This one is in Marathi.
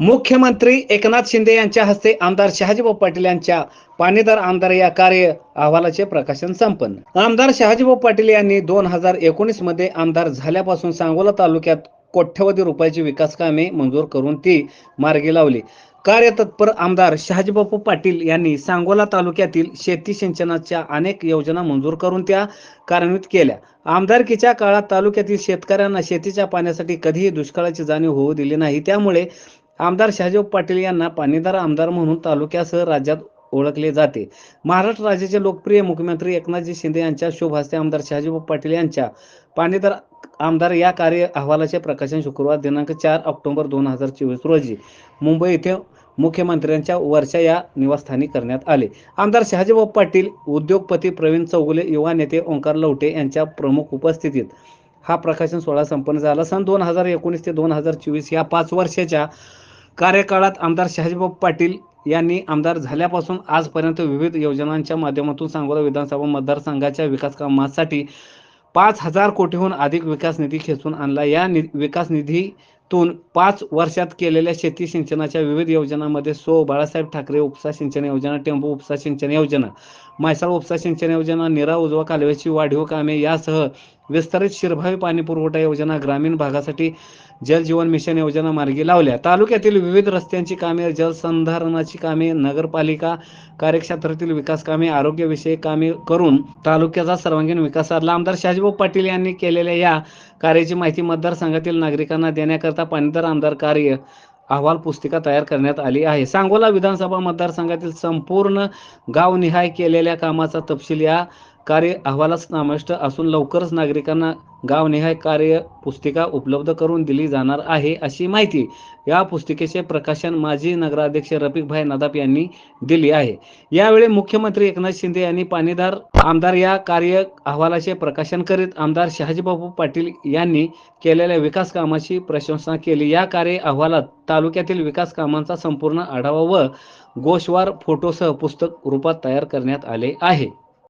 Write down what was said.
मुख्यमंत्री एकनाथ शिंदे यांच्या हस्ते आमदार शहाजीभाऊ पाटील यांच्या पाणीदार आमदार या कार्य अहवालाचे प्रकाशन संपन्न. आमदार शहाजीभाऊ पाटील यांनी दोन हजार एकोणीसमध्ये आमदार झाल्यापासून सांगोला तालुक्यात कोट्यवधी रुपयाची विकास कामे मंजूर करून ती मार्गी लावली. कार्यतत्पर आमदार शहाजीबापू पाटील यांनी सांगोला तालुक्यातील शेती सिंचनाच्या अनेक योजना मंजूर करून त्या कार्यान्वित केल्या. आमदारकीच्या काळात तालुक्यातील शेतकऱ्यांना शेतीच्या पाण्यासाठी कधीही दुष्काळाची जाणीव होऊ दिली नाही. त्यामुळे आमदार शहाजीव पाटील यांना पाणीदार आमदार म्हणून तालुक्यासह राज्यात ओळखले जाते. महाराष्ट्र राज्याचे लोकप्रिय मुख्यमंत्री एकनाथजी शिंदे यांच्या शुभ हस्ते आमदार शहाजीबापू पाटील यांच्या पाणीदार आमदार या कार्य अहवालाचे प्रकाशन शुक्रवार दिनांक चार ऑक्टोबर दोन हजार चोवीस रोजी मुंबई येथे मुख्यमंत्र्यांच्या वर्षा या निवासस्थानी करण्यात आले. आमदार शहाजीभाऊ पाटील उद्योगपती प्रवीण चौगुले युवा नेते ओंकार लवटे यांच्या प्रमुख उपस्थितीत हा प्रकाशन सोहळा संपन्न झाला. सन दोन हजार एकोणीस ते दोन हजार चोवीस या पाच वर्षाच्या कार्यकाळात आमदार शहाजीभाऊ पाटील यांनी आमदार झाल्यापासून आजपर्यंत विविध योजनांच्या माध्यमातून सांगोला विधानसभा मतदारसंघाच्या विकास कामासाठी पाच हजार कोटीहून अधिक विकास निधी खेचून आणला. या नि विकास निधीतून पाच वर्षात केलेल्या शेती सिंचनाच्या विविध योजनांमध्ये सो बाळासाहेब ठाकरे उपसा सिंचन योजना टेंबू उपसा सिंचन योजना म्हैसाळ उपसा सिंचन योजना निरा उजवा कालव्याची वाढीव कामे यासह विस्तारित शिरभावी पाणी पुरवठा योजना ग्रामीण भागासाठी जल जीवन मिशन योजना मार्गी लावल्या. तालुक्यातील विविध रस्त्यांची कामे जलसंधारणाची कामे नगरपालिका कार्यक्षेत्रातील विकास कामे आरोग्यविषयक कामे करून तालुक्याचा सर्वांगीण विकास साधला. आमदार शहाजीभाऊ पाटील यांनी केलेल्या या कार्याची माहिती मतदारसंघातील नागरिकांना देण्याकरता पाणीदार आमदार कार्य अहवाल पुस्तिका तयार करण्यात आली आहे. सांगोला विधानसभा मतदारसंघातील संपूर्ण गावनिहाय केलेल्या कामाचा तपशील या कार्य अहवालात समाविष्ट असून लवकरच नागरिकांना गावनिहाय कार्य पुस्तिका उपलब्ध करून दिली जाणार आहे अशी माहिती या पुस्तिकेचे प्रकाशन माजी नगराध्यक्ष रफिकभाई नदाप यांनी दिली आहे. यावेळी मुख्यमंत्री एकनाथ शिंदे यांनी पाणीदार आमदार या कार्य अहवालाचे प्रकाशन करीत आमदार शहाजीबाबू पाटील यांनी केलेल्या विकास कामाची प्रशंसा केली. या कार्य अहवालात तालुक्यातील विकास कामांचा संपूर्ण आढावा व गोशवार फोटोसह पुस्तक रूपात तयार करण्यात आले आहे.